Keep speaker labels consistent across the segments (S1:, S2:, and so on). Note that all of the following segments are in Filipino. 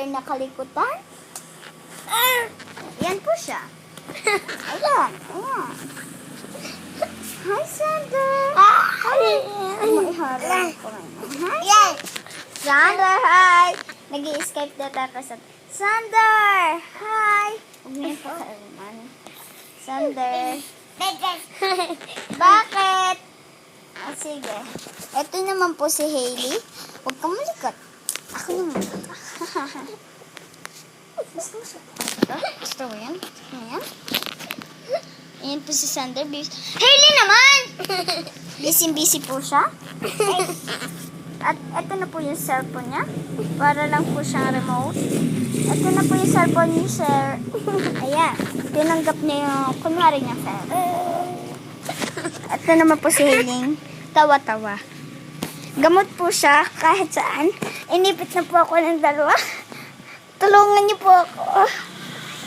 S1: Sander na kalikutan. Yan po siya. Ayan, ayan. Hi, Sander. Hi. Maiharap ko. Hi.
S2: Yes.
S1: Sander, hi. nag escape na tayo sa... Sander, hi. Huwag mo yung pakailan. Sander. Bakit? Ah, sige. Ito naman po si Hailey. Huwag kang malikot. Ako naman. Gusto mo yan? Gusto mo yan? Ayan po si Sander. Hailey naman! Busy-busy po siya. At ito na po yung cellphone niya. Para lang po siyang remote. Ito na po yung cellphone ni Sir. Ayan. Tinanggap niya yung kunwari niya cellphone. Ito naman po si Hiling. Tawa-tawa. Gamot po siya kahit saan. Inipit na po ako ng dalawa. Tulungan niyo po ako.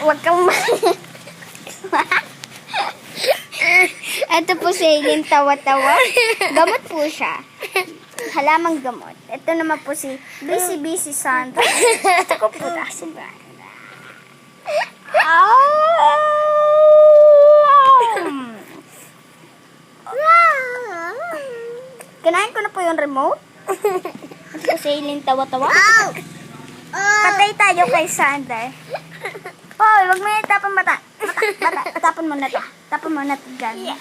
S1: Huwag kang Ito po si Hiling tawa-tawa. Gamot po siya. Halamang gamot. Ito naman po si Busy Busy Santa. Ito ko po si Branda. Kinain ko na po yung remote. Ito po si Hiling tawa-tawa. Patay tayo kay Sander. Hoy, wag mo yung tapon mata. Mata, mata. Tapon mo na to. Tapon mo na to dyan.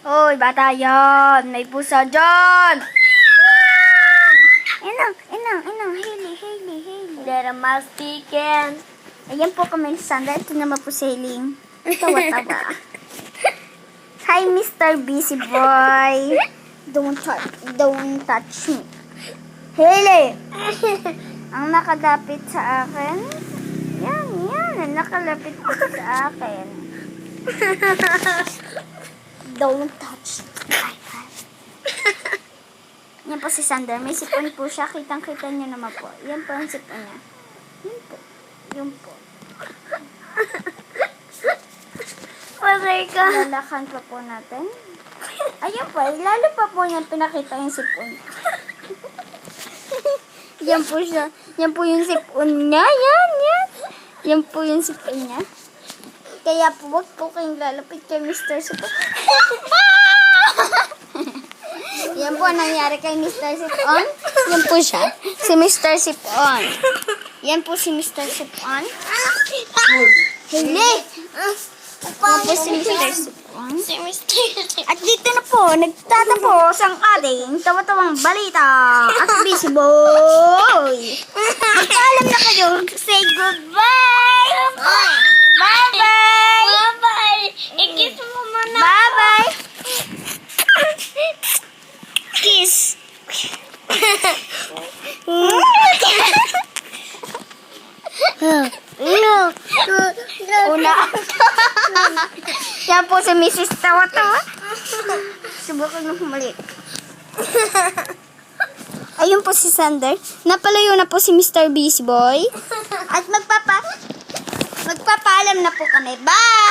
S1: Hoy, bata yan. May pusa dyan. Inang, inang, inang. Hailey, Hailey, Hailey.
S2: There a mouse chicken.
S1: Ayan po kami ni Sandra. Ito naman po si Hiling. Tawa-tawa. Hi, Mr. Busy Boy. Don't touch, don't touch me. Hailey! Ang nakagapit sa akin. Yan, yan. Ang nakalapit sa akin. Don't touch my hand. Yan po si Sander. May sipon po siya. Kitang-kita niyo naman po. Yan po ang sipon niya. Yan po. Yan po.
S2: Patay ka.
S1: Lalakan pa po natin. Ayun po. Lalo pa po niya pinakita yung sipon. Yan po siya. Yan po yung sipon niya. Yan, yan. Yan po yung sipon niya. Kaya po, wag po kayong lalapit kay Mr. Sipon. yan po ang nangyari kay Mr. Sipon. Yan po siya. Si Mr. Sipon. Yan po si Mr. Sipon. Hindi. Yan po si Mr. Sipon.
S2: Mr.
S1: At dito na po, nagtatapos ang ating tawa-tawang balita at busy boy. Magpaalam na kayo. Say goodbye. Bye-bye.
S2: Bye-bye. I-kiss mo muna.
S1: Bye-bye. Kiss.
S2: No.
S1: Una. Yan po si Mrs. Tawa-tawa. Subukan mo humalik. Ayun po si Sander. Napalayo na po si Mr. Busy Boy. At magpapa magpapaalam na po kami. Bye!